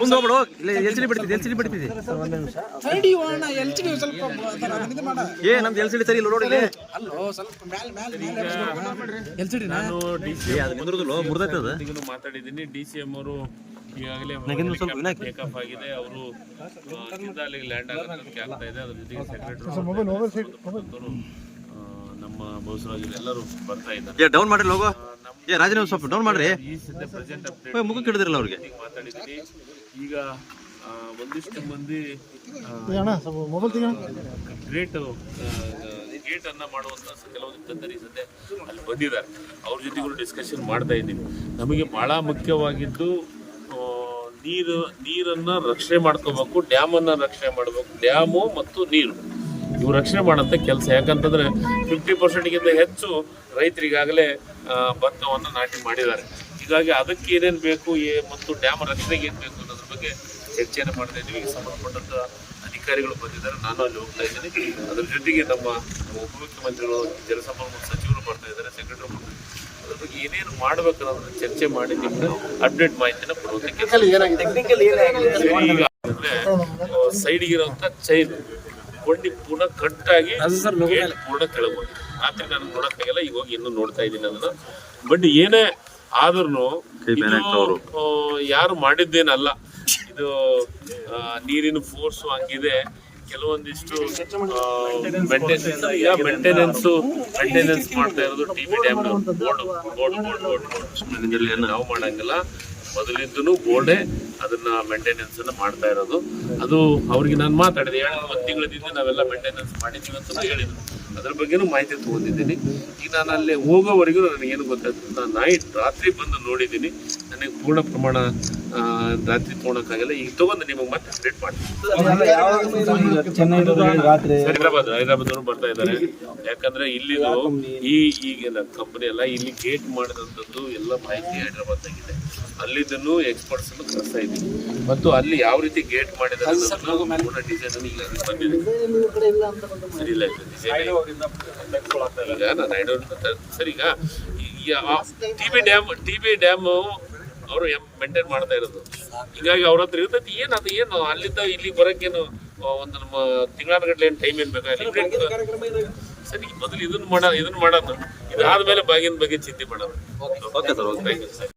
ಮುಂದೆ ಹೋಗ್ಬಿಡು ಇಲ್ಲ ಎಲ್ ಸಿ ಡಿ ಬಿಡ್ತಿದ್ದೆ ಎಲ್ ಸಿ ಡಿ ಬಿಡ್ತಿದ್ದೆ. ಏ ನಮ್ದು ಎಲ್ ಸಿ ಡಿ ಸರಿ ಇಲ್ಲ ನೋಡಿ ನಾನು ಡಿ ಸಿ ಅದು ಮಾತಾಡಿದ್ದೀನಿ. ಡಿ ಸಿ ಎಂ ಅವರು ಈಗಾಗಲೇ ಟೇಕಪ್ ಆಗಿದೆ. ಅವರು ಅಲ್ಲಿಗೆ ಲ್ಯಾಂಡ್ ಆಗೋದಕ್ಕೆ ಆಗ್ತಾ ಇದೆ. ಅದ್ರ ಜೊತೆಗೆ ಸೆಕ್ರೆಟರಿ ನಮ್ಮ ಬಹುಸರಾಜ್ ಎಲ್ಲರೂ ಬರ್ತಾ ಇದ್ದಾರೆ. ಡೌನ್ ಮಾಡಿ ಲೋಗೋ ಏ ರಾಜೀನಾಮೆ ಸ್ವಲ್ಪ ಡೌನ್ ಮಾಡ್ರಿ. ಈ ಸದ್ಯ ಪ್ರೆಸೆಂಟ್ ಅಪ್ಡೇಟ್ ಏ, ಮುಖಕ್ಕೆ ಹಿಡಿದಿರಲ್ಲ ಅವ್ರಿಗೆ. ಮಾತಾಡಿದ್ದೀನಿ. ಈಗ ಆ, ಒಂದಿಷ್ಟು ಮಂದಿ ಗ್ರೇಟ್ ಗೇಟ್ ಅನ್ನ ಮಾಡುವಂತ ಕೆಲವೊಂದು ತಂದರಿ ಸದ್ಯ ಅಲ್ಲಿ ಬಂದಿದ್ದಾರೆ. ಅವ್ರ ಜೊತೆಗೂ ಡಿಸ್ಕಷನ್ ಮಾಡ್ತಾ ಇದ್ದೀವಿ. ನಮಗೆ ಬಹಳ ಮುಖ್ಯವಾಗಿದ್ದು ಆ, ನೀರು ನೀರನ್ನ ರಕ್ಷಣೆ ಮಾಡ್ಕೋಬೇಕು ಡ್ಯಾಮ್ ಅನ್ನ ರಕ್ಷಣೆ ಮಾಡಬೇಕು. ಡ್ಯಾಮು ಮತ್ತು ನೀರು. ಇವು ರಕ್ಷಣೆ ಮಾಡೋಂಥ ಕೆಲಸ. ಯಾಕಂತಂದ್ರೆ ಫಿಫ್ಟಿ ಪರ್ಸೆಂಟ್ಗಿಂತ ಹೆಚ್ಚು ರೈತರಿಗಾಗಲೇ ಭತ್ತವನ್ನು ನಾಟಿ ಮಾಡಿದ್ದಾರೆ. ಹೀಗಾಗಿ ಅದಕ್ಕೆ ಏನೇನು ಬೇಕು ಏ ಮತ್ತು ಡ್ಯಾಮ್ ರಕ್ಷಣೆಗೆ ಏನು ಬೇಕು ಅನ್ನೋದ್ರ ಬಗ್ಗೆ ಚರ್ಚೆಯನ್ನು ಮಾಡ್ತಾ ಇದ್ದೀವಿ. ಈಗ ಸಂಬಂಧಪಟ್ಟಂತ ಅಧಿಕಾರಿಗಳು ಬಂದಿದ್ದಾರೆ. ನಾನು ಅಲ್ಲಿ ಹೋಗ್ತಾ ಇದ್ದೀನಿ. ಅದ್ರ ಜೊತೆಗೆ ನಮ್ಮ ಉಪಮುಖ್ಯಮಂತ್ರಿಗಳು ಜಲಸಂಪನ್ಮೂಲ ಸಚಿವರು ಮಾಡ್ತಾ ಇದ್ದಾರೆ ಸೆಕ್ರೆಟರಿ ಮಾಡ್ತಾ ಇದ್ದಾರೆ. ಅದ್ರ ಬಗ್ಗೆ ಏನೇನು ಮಾಡಬೇಕು ಅನ್ನೋದನ್ನ ಚರ್ಚೆ ಮಾಡಿ ನಿಮಗೆ ಅಪ್ಡೇಟ್ ಮಾಹಿತಿನ ಕೊಡುವಂತ ಕೆಲಸ. ಈಗ ಚೈನ್ ಕೊಂಡಿ ಪೂರ್ಣ ಕಟ್ಟಾಗಿ ಆಗಿ ಪೂರ್ಣ ಕೆಳಗೋಗಿದೆ. ರಾತ್ರಿ ನಾನು ನೋಡಕ್ಕಾಗಲ್ಲ ಈಗ ಹೋಗಿ ಇನ್ನು ನೋಡ್ತಾ ಇದ್ದೀನಿ ಅದನ್ನ. ಬಟ್ ಏನೇ ಆದ್ರೂ ಯಾರು ಮಾಡಿದ್ದೇನಲ್ಲ. ಇದು ನೀರಿನ ಫೋರ್ಸ್ ಹಂಗಿದೆ. ಕೆಲವೊಂದಿಷ್ಟು ಮೇಂಟೆನೆನ್ಸ್ ಮೇಂಟೆನೆನ್ಸ್ ಮಾಡ್ತಾ ಇರೋದು T B dam board board board board ನಾವು ಮಾಡಂಗಿಲ್ಲ. ಮೊದಲಿದ್ದು ಬೋರ್ಡೇ ಅದನ್ನ ಮೇಂಟೆನೆನ್ಸ್ ಅನ್ನ ಮಾಡ್ತಾ ಇರೋದು. ಅದು ಅವ್ರಿಗೆ ನಾನು ಮಾತಾಡಿದೆ, ಏಳು ಒಂದು ನಾವೆಲ್ಲ ಮೇಂಟೆನೆನ್ಸ್ ಮಾಡಿದ್ದೀವಿ ಅಂತ ಹೇಳಿದ್ರು. ಅದ್ರ ಬಗ್ಗೆನೂ ಮಾಹಿತಿ ತಗೊಂಡಿದ್ದೀನಿ. ಈಗ ನಾನು ಅಲ್ಲಿ ಹೋಗೋವರೆಗೂ ನನಗೇನು ಗೊತ್ತಾಯ್ತು, ನಾನು ನೈಟ್ ರಾತ್ರಿ ಬಂದು ನೋಡಿದ್ದೀನಿ. ನನಗೆ ಪೂರ್ಣ ಪ್ರಮಾಣ ರಾತ್ರಿ ತೊಗೊಳಕ್ಕಾಗಲ್ಲ ಈಗ ತಗೊಂಡು ನಿಮಗೆ ಮತ್ತೆ ಅಪ್ಡೇಟ್ ಮಾಡಿ. ಹೈದರಾಬಾದ್ ಹೈದರಾಬಾದ್ ಅವರು ಬರ್ತಾ ಇದ್ದಾರೆ. ಯಾಕಂದ್ರೆ ಇಲ್ಲಿ ಈ ಈಗಿನ ಕಂಪನಿ ಎಲ್ಲ ಇಲ್ಲಿ ಗೇಟ್ ಮಾಡಿದಂಥದ್ದು ಎಲ್ಲ ಮಾಹಿತಿ ಹೈದ್ರಾಬಾದ್ ಆಗಿದೆ ಅಲ್ಲಿದ್ದನ್ನು ಎಕ್ಸ್ಪರ್ಟ್ಸ್ ಕರೆಸ್ತಾ ಇದ್ದೀವಿ. ಮತ್ತು ಅಲ್ಲಿ ಯಾವ ರೀತಿ ಗೇಟ್ ಮಾಡಿದ್ದಾರೆ ಪೂರ್ಣ ಡಿಸೈನ್ ಈಗ ಬಂದಿದೆ. ಸರಿ ಇಲ್ಲ ಈಗ ನಾನು ಸರಿ ಈಗ T B dam T B dam ಅವರು ಮೇಂಟೈನ್ ಮಾಡ್ತಾ ಇರೋದು. ಹೀಗಾಗಿ ಅವ್ರ ಹತ್ರ ಇರ್ತೈತಿ ಏನು ಅದು ಏನು ಅಲ್ಲಿಂದ ಇಲ್ಲಿ ಬರೋಕ್ಕೇನು ಒಂದು ನಮ್ಮ ತಿಂಗಳಾನುಗಟ್ಲೆ ಏನು ಟೈಮ್ ಏನು ಬೇಕಾಗಿಲ್ಲ ಸರಿ ಮೊದಲು ಇದನ್ನ ಮಾಡ ಇದನ್ನ ಮಾಡೋಣ ಇದಾದ್ಮೇಲೆ ಬಾಗಿನ ಬಗ್ಗೆ ಚಿಂತೆ ಮಾಡೋಣ okay sir okay thank you sir